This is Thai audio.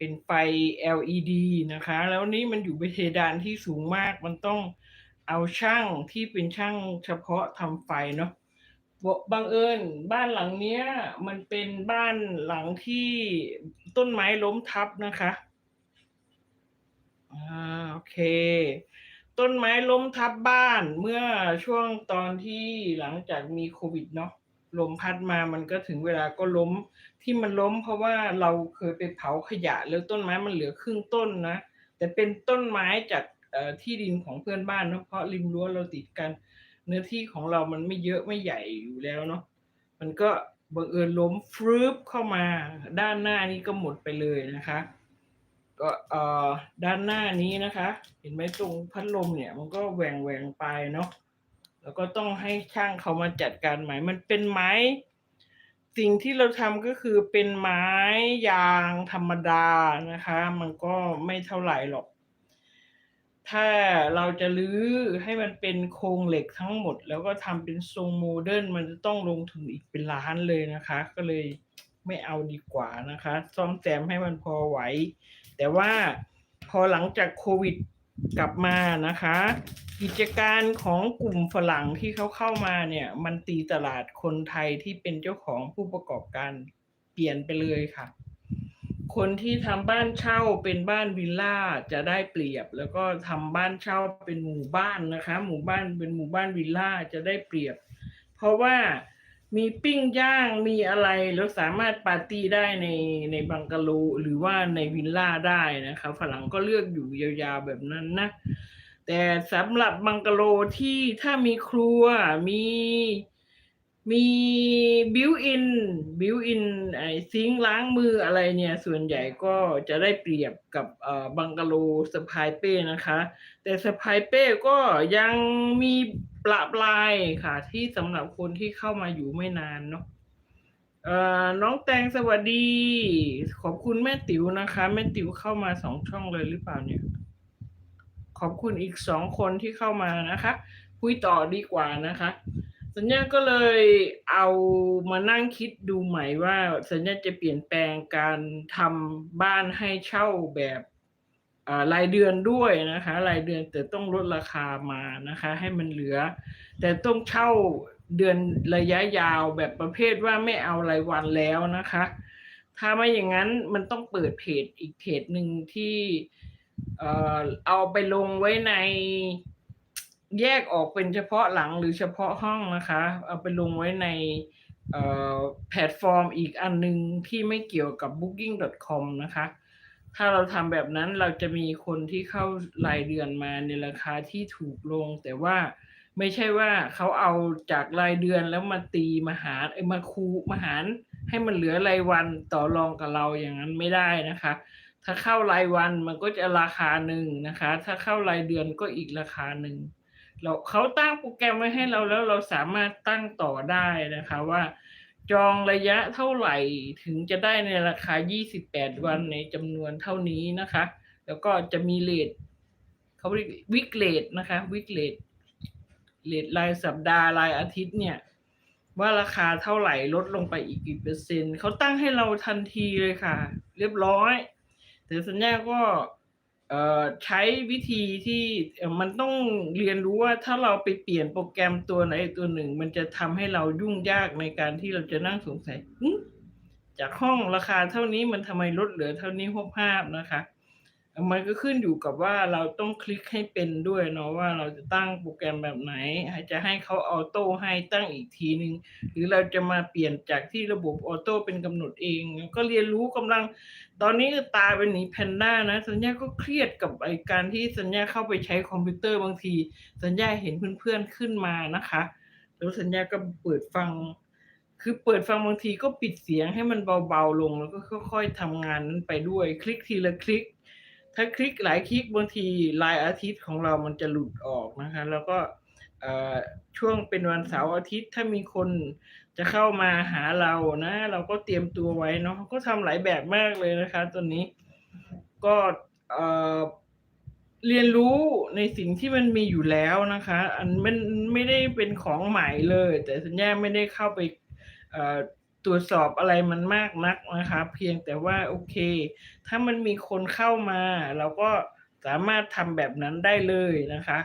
เป็นไฟ LED นะคะ แล้วนี้มันอยู่บนเพดานที่สูงมากมันต้องเอาช่างที่เป็นช่างเฉพาะทำไฟเนาะบบังเอิญบ้านหลังเนี้ย มันเป็นบ้านหลังที่ต้นไม้ล้มทับนะคะอ่าโอเค ต้นไม้ล้มทับบ้านเมื่อช่วงตอนที่หลังจากมีโควิดเนาะ ลมพัดมามันก็ถึงเวลาก็ล้ม ที่มันล้มเพราะว่าเราเคยไปเผาขยะแล้วต้นไม้มันเหลือครึ่งต้นนะ แต่เป็นต้นไม้จากที่ดินของเพื่อนบ้านเนาะเพราะริมรั้วเราติดกัน เนื้อที่ของเรามันไม่เยอะไม่ใหญ่อยู่แล้วเนาะมันก็บังเอิญล้มฟรึบเข้ามา ด้านหน้านี้ก็หมดไปเลยนะคะ ก็เอ่อด้านหน้านี้นะคะ เห็นไหมตรงพัดลมเนี่ย มันก็แหว่งแหว่งไปเนาะ แล้วก็ต้องให้ช่างเขามาจัดการใหม่มันเป็นไม้ สิ่งที่เราทำก็คือเป็นไม้ยางธรรมดานะคะ มันก็ไม่เท่าไหร่หรอก ถ้าเราจะรื้อให้มันเป็นโครงเหล็กทั้งหมด แล้วก็ทำเป็นทรงโมเดิร์นมันจะต้องลงทุนอีกเป็นล้านเลยนะคะ ก็เลยไม่เอาดีกว่านะคะ ซ่อมแซมให้มันพอไหว แต่ว่าพอหลังจากโควิด กลับมานะคะ กิจการของกลุ่มฝรั่งที่เขาเข้ามาเนี่ย มันตีตลาดคนไทยที่เป็นเจ้าของผู้ประกอบการเปลี่ยนไปเลยค่ะ คนที่ทำบ้านเช่าเป็นบ้านวิลล่าจะได้เปรียบ แล้วก็ทำบ้านเช่าเป็นหมู่บ้านนะคะ หมู่บ้านเป็นหมู่บ้านวิลล่าจะได้เปรียบ เพราะว่า มีปิ้งย่างมีอะไรแล้วสามารถปาร์ตี้ได้ในในบังกะโลหรือว่าในวิลล่าได้นะคะฝรั่งก็เลือกอยู่ยาวๆแบบนั้นนะ แต่สำหรับบังกะโลที่ถ้ามีครัวมีมีบิวอินบิวอินไอซิงล้างมืออะไรเนี่ย ส่วนใหญ่ก็จะได้เปรียบกับบังกะโลสปายเป้นะคะ แต่สปายเป้ก็ยังมี ปลาปลายค่ะ ที่สำหรับคนที่เข้ามาอยู่ไม่นานเนาะน้องแตงสวัสดี ขอบคุณแม่ติ๋วนะคะ แม่ติ๋วเข้ามาสองช่องเลยหรือเปล่าเนี่ย ขอบคุณอีกสองคนที่เข้ามานะคะ คุยต่อดีกว่านะคะ สัญญาก็เลยเอามานั่งคิดดูใหม่ว่า สัญญาจะเปลี่ยนแปลงการทำบ้านให้เช่าแบบ รายเดือนด้วยนะคะรายเดือนแต่ต้องลดราคามานะคะ ให้มันเหลือ แต่ต้องเช่าเดือนระยะยาวแบบประเภทว่าไม่เอารายวันแล้วนะคะ ถ้าไม่อย่างนั้นมันต้องเปิดเพจอีกเพจหนึ่งที่เอาไปลงไว้ในแยกออกเป็นเฉพาะหลังหรือเฉพาะห้องนะคะ เอาไปลงไว้ในแพลตฟอร์มอีกอันนึงที่ไม่เกี่ยวกับ booking.com นะคะ ถ้าเราทำแบบนั้นเราจะมีคนที่เข้ารายเดือนมาในราคาที่ถูกลง แต่ว่าไม่ใช่ว่าเขาเอาจากรายเดือนแล้วมาตีมาหารไอ้มาคูมาหารให้มันเหลือรายวันต่อรองกับเราอย่างนั้นไม่ได้นะคะ ถ้าเข้ารายวันมันก็จะราคาหนึ่งนะคะ ถ้าเข้ารายเดือนก็อีกราคาหนึ่งเราเขาตั้งโปรแกรมไว้ให้เราแล้วเราสามารถตั้งต่อได้นะคะว่า จองระยะเท่าไหร่ถึงจะได้ในราคา 28 วันในจำนวนเท่านี้นะคะ แล้วก็จะมีเลทเขาเรียกวิกเลทนะคะ วิกเลทเลทรายสัปดาห์รายอาทิตย์เนี่ย ว่าราคาเท่าไหร่ลดลงไปอีกกี่เปอร์เซ็นต์เขาตั้งให้เราทันทีเลยค่ะ เรียบร้อยแต่สัญญาก็ ใช้วิธีที่มันต้องเรียนรู้ว่าถ้าเราไปเปลี่ยนโปรแกรมตัวไหนตัวหนึ่ง มันจะทำให้เรายุ่งยากในการที่เราจะนั่งสงสัยจากห้องราคาเท่านี้มันทำไมลดเหลือเท่านี้หกภาพนะคะ มันก็ขึ้นอยู่กับว่าเราต้องคลิกให้เป็นด้วยเนาะว่าเราจะตั้งโปรแกรมแบบไหน จะให้เขาออโต้ให้ตั้งอีกทีหนึงหรือเราจะมาเปลี่ยนจากที่ระบบออโต้เป็นกำหนดเอง ก็เรียนรู้กำลัง ตอนนี้ตาเป็นหนีแพนด้านะ สัญญาก็เครียดกับไอการที่สัญญาเข้าไปใช้คอมพิวเตอร์บางที สัญญาเห็นเพื่อนๆขึ้นมานะคะแล้วสัญญาก็เปิดฟัง คือเปิดฟังบางทีก็ปิดเสียงให้มันเบาๆลง แล้วก็ค่อย ๆทำงานนั้นไปด้วย คลิกทีละคลิก ถ้าคลิกหลายคลิกบางทีรายอาทิตย์ของเรามันจะหลุดออกนะคะ แล้วก็ช่วงเป็นวันเสาร์อาทิตย์ถ้ามีคนจะเข้ามาหาเรานะ เราก็เตรียมตัวไว้เนาะก็ทำหลายแบบมากเลยนะคะตัวนี้ ก็เรียนรู้ในสิ่งที่มันมีอยู่แล้วนะคะ อันมันไม่ได้เป็นของใหม่เลย แต่สัญญาไม่ได้เข้าไป ตรวจสอบอะไรมันมากนักนะคะ เพียงแต่ว่าโอเค ถ้ามันมีคนเข้ามา เราก็สามารถทำแบบนั้นได้เลยนะคะ